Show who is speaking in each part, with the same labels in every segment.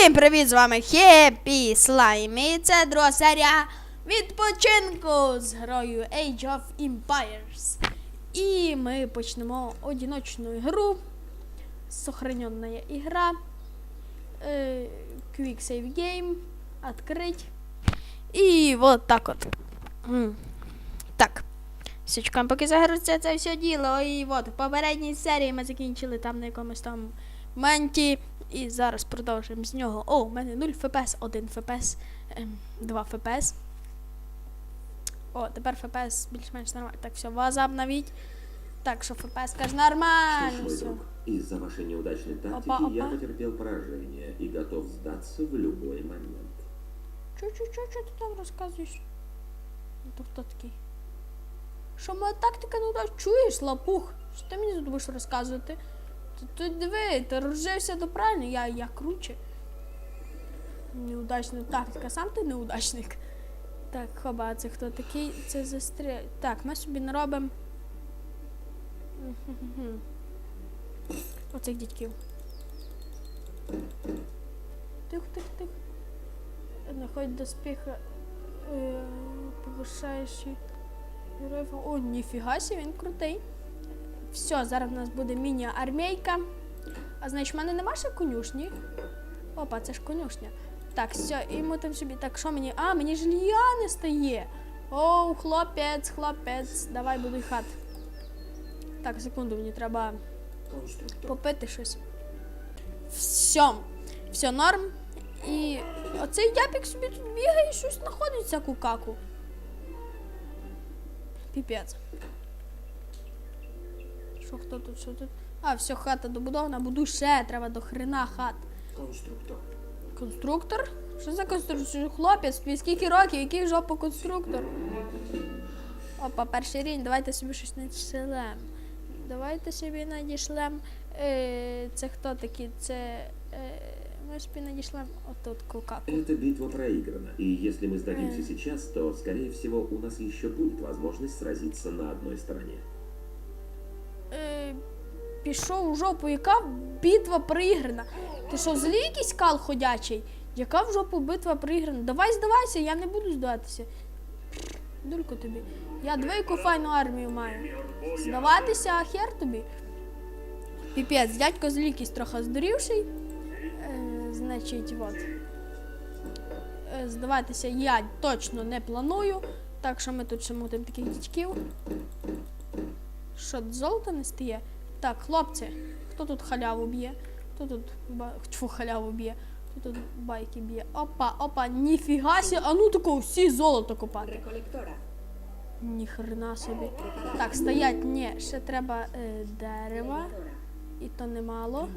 Speaker 1: Всім привіт! З вами Хеппі Слайм. І це друга серія відпочинку з грою Age of Empires. І ми почнемо одиночну гру. Сохраненна ігра. Е, Quick Save Game. Открыть. І вот так от. Так. Все, чекаємо, поки загрузиться це все діло. І от в попередній серії ми закінчили там на якомусь там моменті. І зараз продовжуємо з нього. О, у мене 0 FPS, 1 FPS, ем, 2 FPS. О, тепер FPS більш-менш нормально. Так, все, ваза обновіть. Так, що FPS каже нормально. Все.
Speaker 2: друг, из-за вашей неудачной тактики
Speaker 1: Опа,
Speaker 2: я
Speaker 1: опа.
Speaker 2: потерпел поражение и готов сдаться в любой момент.
Speaker 1: Чу-чу-чу, що ти там розказуєш? Ну, хто такий? Що моя тактика так чуєш, лапух? Що ти мені тут будеш розказувати? Ти, диви, ти розжився до правильно, я, я круче. Неудачна тактика, сам ти неудачник. Так, хоба, а це хто такий? Це застрі... Так, ми собі наробимо. Оцих дядьків. Тихо, тихо, тихо. Находит доспеха э, повышающий рифл. О, ніфіга себе, він крутий. Все, зараз у нас буде міні-армійка. А значить, в мене нема ще конюшні. Опа, це ж конюшня. Так, все, і ми там собі. Так, що мені? А, мені жилья не стає. Оу, хлопець, хлопець, давай будуй хат. Так, секунду, мені треба попити щось. Все. Все норм. І оцей дяпік собі тут бігає і щось знаходить всяку каку. Піпець. Що хто тут, що тут? А, все, хата добудована, буду ще, треба до хрена хат.
Speaker 2: Конструктор.
Speaker 1: Конструктор? Що за конструктор? Хлопець, тобі скільки років, який жопа конструктор? Опа, перший рівень, давайте собі щось надішлем. Давайте собі надішлем. Е, це хто такі? Це. Е, ми собі надішлем отут кукаку.
Speaker 2: Эта битва проиграна, и если мы сдадимся сейчас, то, скорее всего, у нас еще будет возможность сразиться на одной стороне.
Speaker 1: Е, пішов у жопу, яка битва проіграна. Ти що, злі якийсь кал ходячий? Яка в жопу битва проіграна? Давай здавайся, я не буду здаватися. Дулько тобі. Я двойку файну армію маю. Здаватися, а хер тобі. Піпець, дядько злі якийсь трохи здурівший. Е, значить, от. Е, здаватися я точно не планую. Так що ми тут ще мутимо таких дітьків. Що, золото не стає? Так, хлопці, хто тут халяву б'є? Хто тут ба... Тьфу, халяву б'є? Хто тут байки б'є? Опа, опа, ніфіга сі, а ну тако всі золото копати. Ніхрена собі. Так, стоять, ні, ще треба е, дерева. І то немало.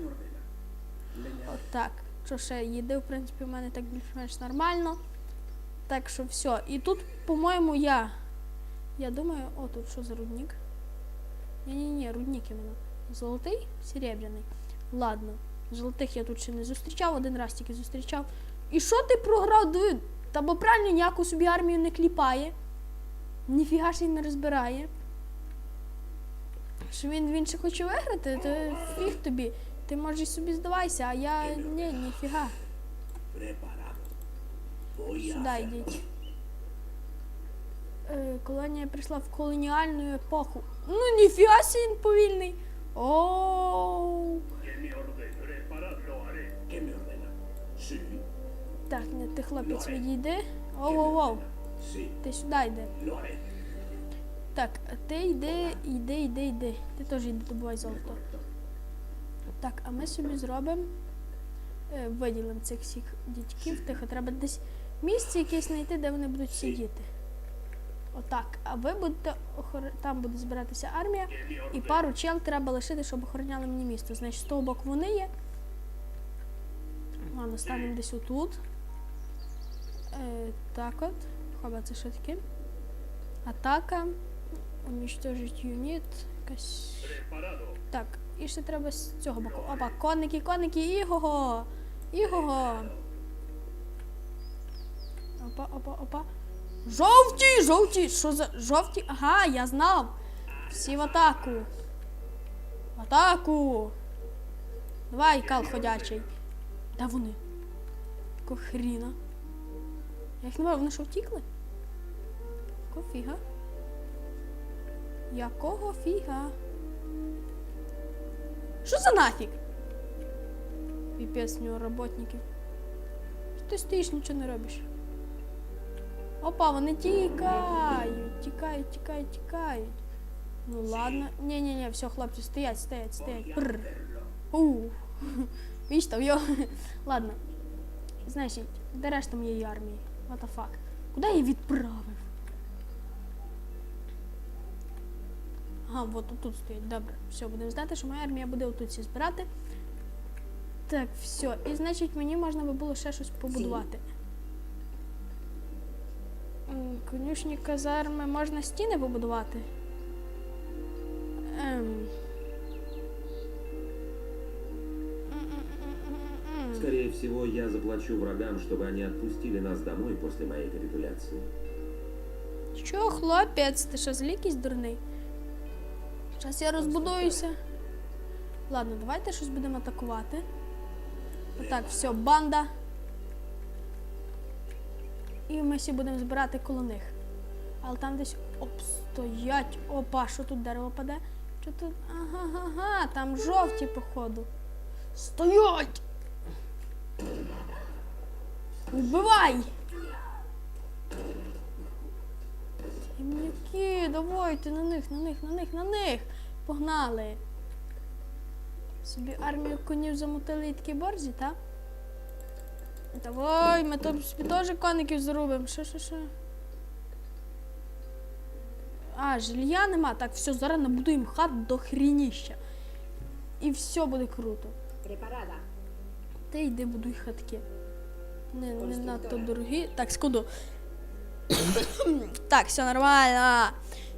Speaker 1: Отак. Що ще їде, в принципі, в мене так більш-менш нормально. Так що все. І тут, по-моєму, я. Я думаю, о, тут що за рудник? Ні-ні-ні, рудник іменно. Золотий, серебряний. Ладно. Золотих я тут ще не зустрічав, один раз тільки зустрічав. І що ти програв? Диви, Та бо правильно ніяку собі армію не кліпає. Ніфіга ж він не розбирає. Що він, він ще хоче виграти, то фіг тобі. Ти можеш собі здавайся, а я ні, ніфіга. Сюди йдіть. Е, колонія прийшла в колоніальну епоху. Ну ніфіга сі він повільний. Оу.
Speaker 2: ¿Qué me
Speaker 1: Так, не ти хлопець відійди. Оу-оу-оу. Ти сюди йди. Так, ти йди, йди, йди, йди. Ти теж йди добувай золото. Так, а ми собі зробимо. Е, виділимо цих всіх дітьків. Тихо, треба десь місце якесь знайти, де вони будуть сидіти. Отак. А ви будете охор... там буде збиратися армія, і пару чел треба лишити, щоб охороняли мені місто. Значить, з того боку вони є. Ладно, станемо десь отут. Е, так от. Хоба, це що таке? Атака. Уничтожить юніт. Якась. Так, і ще треба з цього боку. Опа, конники, конники, іго! Іго! Опа, опа, опа. Жовті! Жовті! Що за жовті? Ага, я знав. Всі в атаку. В атаку! Давай, кал ходячий. Де вони? Якого хріна? Я їх не бачу, вони що втікли? Якого фіга? Якого фіга? Що за нафіг? Піпець в нього роботників. Ти стоїш, нічого не робиш? Опа, вони тікають, тікають, тікають, тікають. Ну ладно. Ні-ні-ні, все, хлопці, стоять, стоять, стоять. Пррр. Віч там йо. Ладно. Значить, де решта моєї армії? What the fuck? Куди я її відправив? Ага, от тут стоїть. Добре. Все, будемо знати, що моя армія буде отут всі збирати. Так, все. І значить мені можна би було ще щось побудувати. Конюшні казарми можна стіни побудувати. Ем.
Speaker 2: Скорее всего, я заплачу врагам, чтобы они отпустили нас домой после моей капитуляции.
Speaker 1: Що, хлопець, ти що, злі якийсь дурний? Зараз я розбудуюся. Ладно, давайте щось будемо атакувати. Отак, все, банда. І ми всі будемо збирати коло них. Але там десь обстоять. Опа, що тут дерево паде? Що тут? Ага, ага, там жовті, походу. Стоять! Вбивай! Темняки, давайте на них, на них, на них, на них. Погнали. Собі армію конів замутили і такі борзі, так? Давай, ми тут собі теж коників зарубимо. Що, що, що? А, жилья нема. Так, все, зараз набудуємо хат до хрініща. І все буде круто.
Speaker 3: Preparada.
Speaker 1: Ти йди будуй хатки. Не, не надто дорогі. Так, секунду. так, все нормально.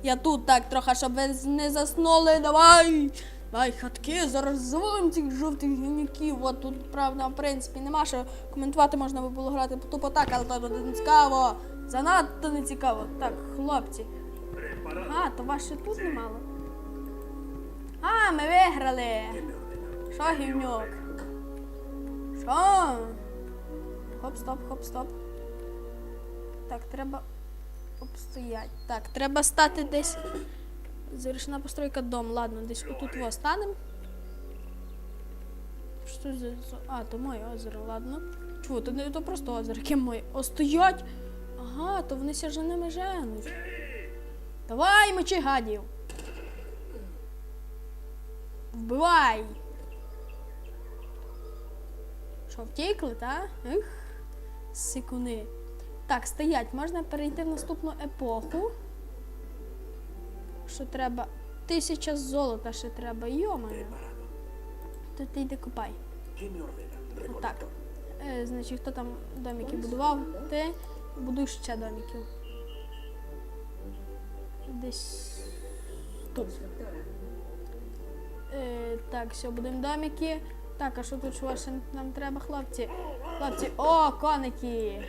Speaker 1: Я тут так трохи, щоб ви не заснули. Давай. Давай, хатки, зараз завалим цих жовтих гінюків. От тут, правда, в принципі, нема що коментувати, можна би було грати тупо так, але то не цікаво. Занадто не цікаво. Так, хлопці. А, то вас ще тут немало. А, ми виграли. Що, гівнюк? Що? Хоп, стоп, хоп, стоп. Так, треба обстоять. Так, треба стати десь. Завершена постройка дом. Ладно, десь отут во станем. Що за. А, то моє озеро, ладно. Чого, то не то просто озеро, яке моє. О, стоять! Ага, то вони ся вже ними женуть. Давай, мочи гадів! Вбивай! Що, втікли, та? Ех, сикуни. Так, стоять, можна перейти в наступну епоху. Що треба? Тисяча золота ще треба, йомаю. То ти йди купай. Отак. Е, значить, хто там домики будував? Ти будуй ще домиків. Десь тут. Е, так, все, будемо домики. Так, а що тут що нам треба, хлопці? Хлопці, о, коники!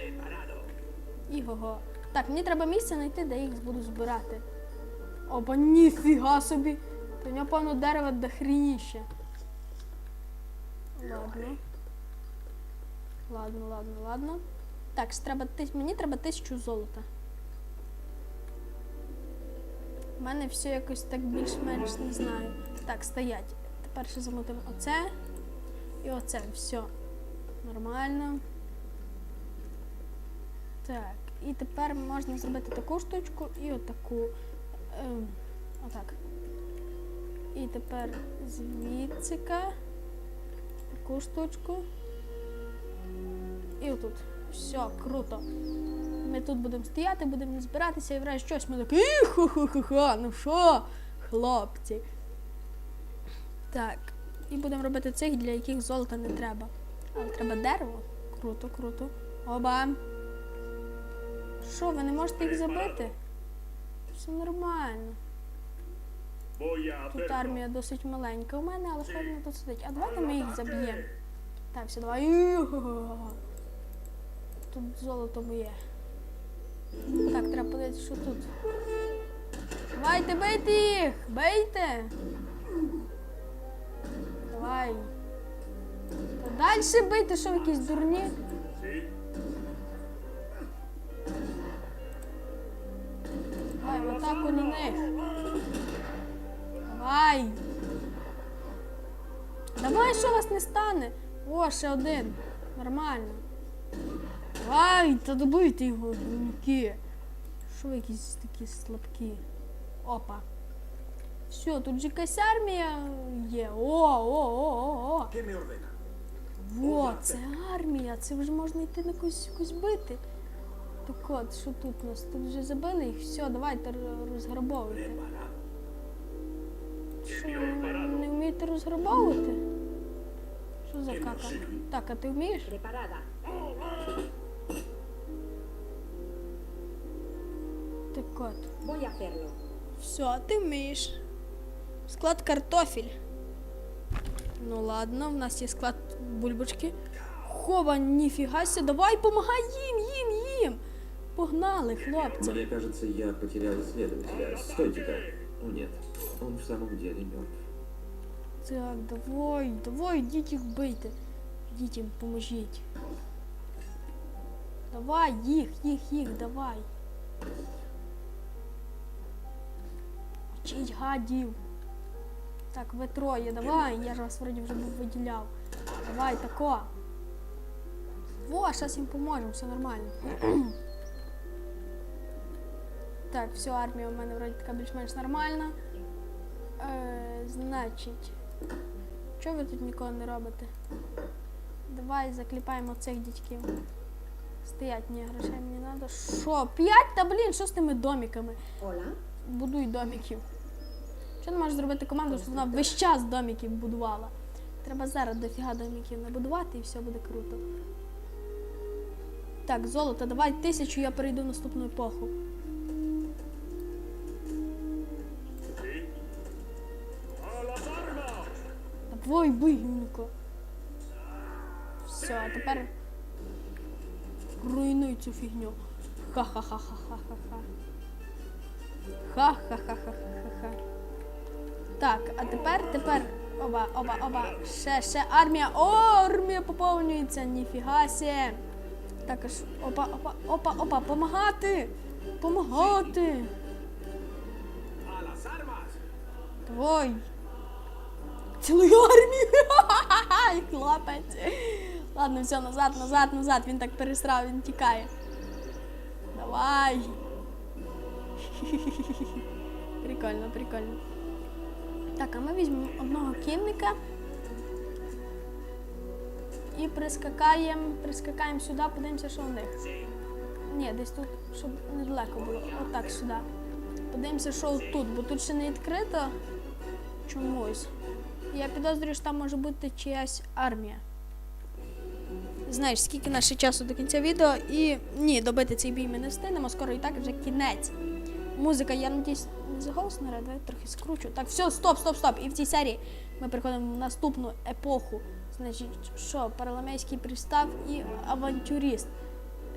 Speaker 1: Іго. Так, мені треба місце знайти, де їх буду збирати. Опа, ніфіга собі! В нього повно дерева до хрініще. Ладно. Ладно, ладно, ладно. Так, треба мені треба тисячу золота. У мене все якось так більш-менш не знаю. Так, стоять. Тепер ще замутимо оце і оце. Все. Нормально. Так. І тепер можна зробити таку штучку і отаку. Ем, отак. І тепер звідсика таку штучку. І отут. Все, круто. Ми тут будемо стояти, будемо збиратися і враз щось ми такі хо-хо-хо-хо, ну що, хлопці. Так. І будемо робити цих, для яких золота не треба. Але треба дерево. Круто, круто. Оба. Що, ви не можете їх забити? Все нормально. Тут армія досить маленька у мене, але вона тут сидить. А давайте ми їх заб'ємо. Так, все, давай. Тут золото моє. Так, треба подивитися, що тут. Давайте бийте їх! Бийте! Давай. Та далі бийте, що ви якісь дурні. В атаку на них. Давай. Давай, що вас не стане. О, ще один. Нормально. Давай, та добийте його, гімніки. Що ви якісь такі слабкі? Опа. Все, тут же якась армія є. О, о, о, о, о.
Speaker 3: ¿Qué me ordena?
Speaker 1: Во, це армія, це вже можна йти на когось, когось бити. Так от, що тут у нас? Тут вже забили їх, все, давайте розграбовуйте. Що, не вмієте розграбовувати? Що за кака? Так, а ти вмієш? Так от. Все, ти вмієш. Склад картофель. Ну ладно, в нас є склад бульбочки. Хова, ніфіга ся, давай помагай їм, їм, їм. Погнали, хлопці.
Speaker 2: Мне кажется, я потерял исследователя. Стойте-ка. О нет, он в самом деле мертв.
Speaker 1: Так, давай, давай, йдіть їх бийте. Йдіть їм, поможіть. Давай, їх, їх, їх, давай. Вчіть гадів. Так, ви троє, давай, я ж вас вроді вже був виділяв. Давай, тако. Во, зараз їм поможемо, все нормально. так, все, армія у мене вроді така більш-менш нормальна. Е, значить, що ви тут нікого не робите? Давай закліпаємо цих дядьків. Стоять, ні, грошей мені треба. Що? П'ять? Та блін, що з тими домиками?
Speaker 4: Hola.
Speaker 1: Будуй домиків. Що не можеш зробити команду, щоб вона весь час домиків будувала? Треба зараз дофіга домиків набудувати і все буде круто. Так, золото, давай тисячу, я перейду в наступну епоху. Давай, бигненько. Все, а тепер руйнуй цю фігню. Ха-ха-ха-ха-ха-ха-ха. Ха-ха-ха-ха-ха-ха. Так, а тепер, тепер. Оба, оба, оба. Ще, ще армія. О, армія поповнюється. Ніфіга сє. Так, аж опа, опа, опа, опа, помагати. Помагати.
Speaker 3: ¡A las armas!
Speaker 1: Ой. Цілу армію. Ай, хлопець. Ладно, все, назад, назад, назад. Він так пересрав, він тікає. Давай. Прикольно, прикольно. Так, а ми візьмемо одного кінника. І прискакаємо, прискакаємо сюди, подивимося, що у них. Ні, десь тут, щоб недалеко було. Отак сюди. Подивимося, що тут, бо тут ще не відкрито чомусь. Я підозрюю, що там може бути чиясь армія. Знаєш, скільки наше часу до кінця відео, і ні, добити цей бій ми не встигнемо, скоро і так вже кінець. Музика, я надіюсь, не заголосна, давай трохи скручу. Так, все, стоп, стоп, стоп. І в цій серії ми переходимо в наступну епоху. Значить, що, парламейський пристав і авантюрист.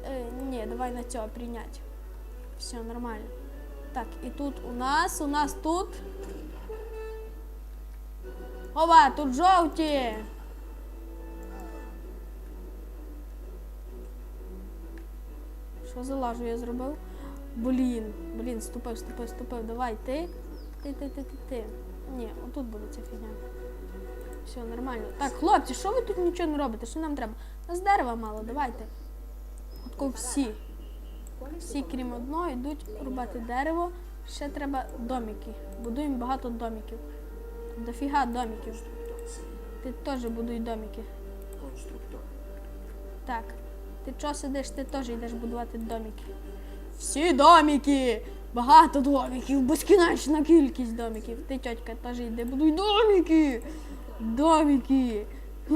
Speaker 1: Е, ні, давай на цього прийняти. Все нормально. Так, і тут у нас, у нас тут. Ова, тут жовті. Що за лажу я зробив? Блін, блін, ступив, ступив, ступив. Давай, ти. Ти, ти, ти, ти, ти. Ні, отут буде ця фігня. Все, нормально. Так, хлопці, що ви тут нічого не робите? Що нам треба? У нас дерева мало, давайте. Отко всі. Всі, крім одного, йдуть рубати дерево. Ще треба домики. Будуємо багато домиків. Дофіга домиків. Ти теж будуй домики.
Speaker 3: Constructor.
Speaker 1: Так. Ти чого сидиш, ти теж йдеш будувати домики. Всі домики! Багато домиків, безкінечна кількість домиків. Ти, тьотька, теж йди, будуй домики! Домики!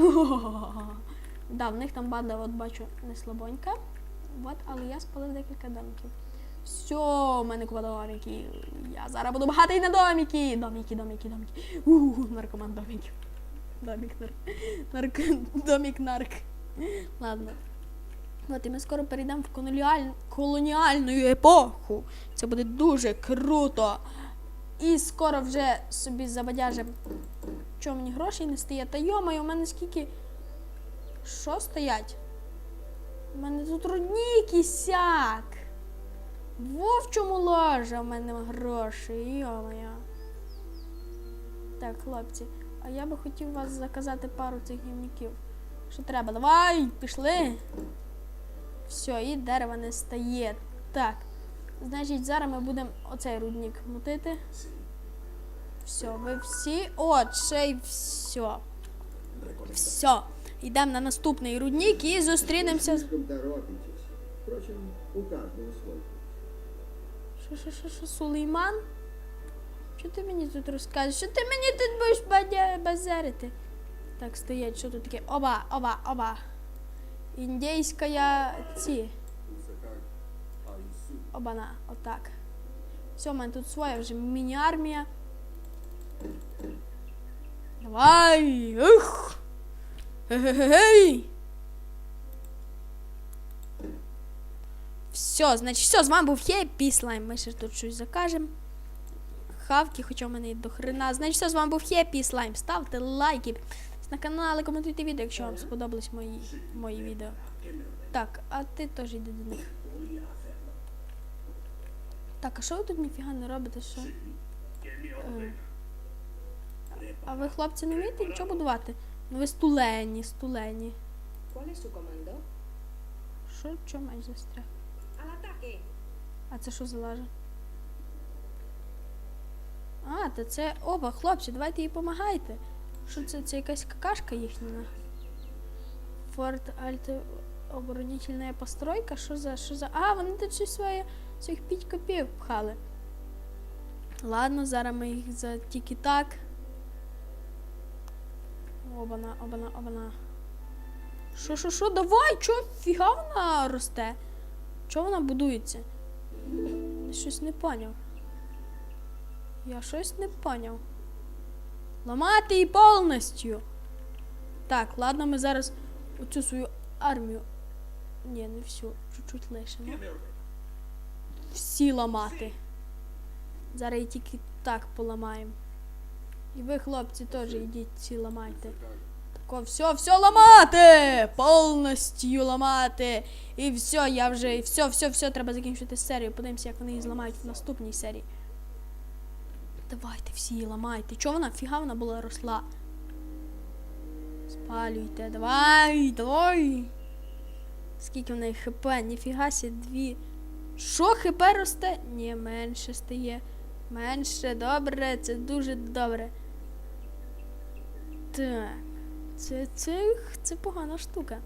Speaker 1: Да, в них там банда, от бачу, не слабонька. От, але я спалив декілька домиків. Все, у мене купа домиків. Я зараз буду багатий на домики. Домики, домики, домики. Ууу, наркоман домиків. Домик нар... нарк... Домик нарк. Ладно. От і ми скоро перейдемо в колоніаль... колоніальну епоху. Це буде дуже круто. І скоро вже собі забадяжем. Чого мені грошей не стає? Та йомаю, у мене скільки. Що стоять? У мене тут руднік і сяк. Во в мене гроші, йо-моє. Так, хлопці, а я би хотів вас заказати пару цих гівників. Що треба? Давай, пішли. Все, і дерева не стає. Так. Значить, зараз ми будемо оцей рудник мутити. Все, ви всі. От, ще й все. Все. Йдемо на наступний рудник і зустрінемося.
Speaker 4: Впрочем, у каждого свой путь.
Speaker 1: Що, що, що, що, Сулейман? Що ти мені тут розказуєш? Що ти мені тут будеш базарити? Так, стоять, що тут таке? Оба, оба, оба. Індійська ці. Обана, отак. Все, в мене тут своя вже міні-армія. Давай! Ух! Гей! Все, значить, все, з вами був Хеппі Слайм. Ми ще тут щось закажемо. Хавки, хоча в мене і до хрена. Значить, все, з вами був Хеппі Слайм. Ставте лайки на канал, і коментуйте відео, якщо вам сподобались мої, мої відео. Так, а ти теж йди до них. Так, а що ви тут ніфіга не робите? Що? Е, А ви, хлопці, не вмієте нічого будувати? Ну ви стулені, стулені. Що, чого застряг? А це що за лажа? А, та це оба, хлопці, давайте їй помагайте. Що це? Це якась какашка їхня? Форт Альте оборонительна постройка? Що за. Що за. А, вони тут щось своє своїх 5 копійок пхали. Ладно, зараз ми їх за тільки так. Обана, обана, обана. Що, що, що, давай, чо фіга вона росте? Чого вона будується? Щось не поняв. Я щось не поняв. Ламати її повністю. Так, ладно, ми зараз оцю свою армію. Ні, не всю, чуть-чуть лишимо. Всі ламати. Зараз її тільки так поламаємо. І ви, хлопці, теж йдіть всі ламайте. Тако, все, все ламати! Повністю ламати! І все, я вже, все, все, все, треба закінчити серію. Подивимося, як вони її зламають в наступній серії. Давайте всі її ламайте. Чого вона? Фіга вона була росла. Спалюйте, давай, давай. Скільки в неї хп? Ніфіга сі, дві. Що хп росте? Ні, менше стає. Менше, добре, це дуже добре. Так. Це, це, це погана штука.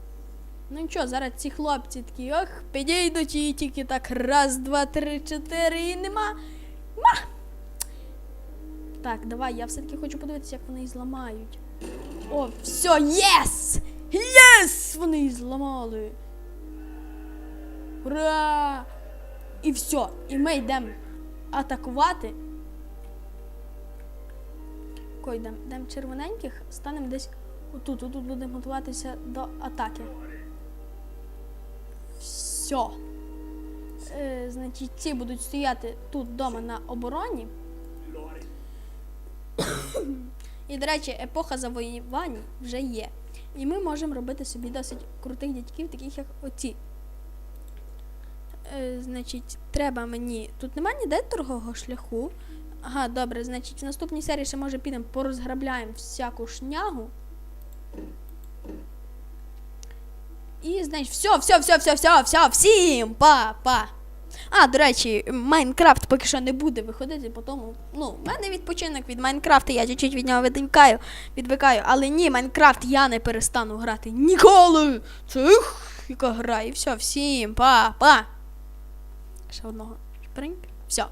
Speaker 1: Ну нічого, зараз ці хлопці такі, ох, підійдуть і тільки так раз, два, три, чотири і нема. Ма! Так, давай, я все-таки хочу подивитися, як вони її зламають. О, все, єс! Єс! Вони її зламали. Ура! І все, і ми йдемо атакувати. Йдемо? Йдемо червоненьких, станемо десь отут, отут будемо готуватися до атаки. Все. Е, значить, ці будуть стояти тут вдома на обороні. І, до речі, епоха завоювань вже є. І ми можемо робити собі досить крутих дядьків, таких як оці. Е, значить, треба мені. Тут немає ніде торгового шляху. Ага, добре, значить, в наступній серії ще може підемо порозграбляємо всяку шнягу. І, значить, все, все, все, все, все, все, всім, па-па. А, до речі, Майнкрафт поки що не буде виходити, по тому, ну, в мене відпочинок від Майнкрафта, я чуть-чуть від нього відвикаю, відвикаю, але ні, Майнкрафт я не перестану грати ніколи. Це ух, яка гра, і все, всім, па-па. Ще одного шпринг. Все.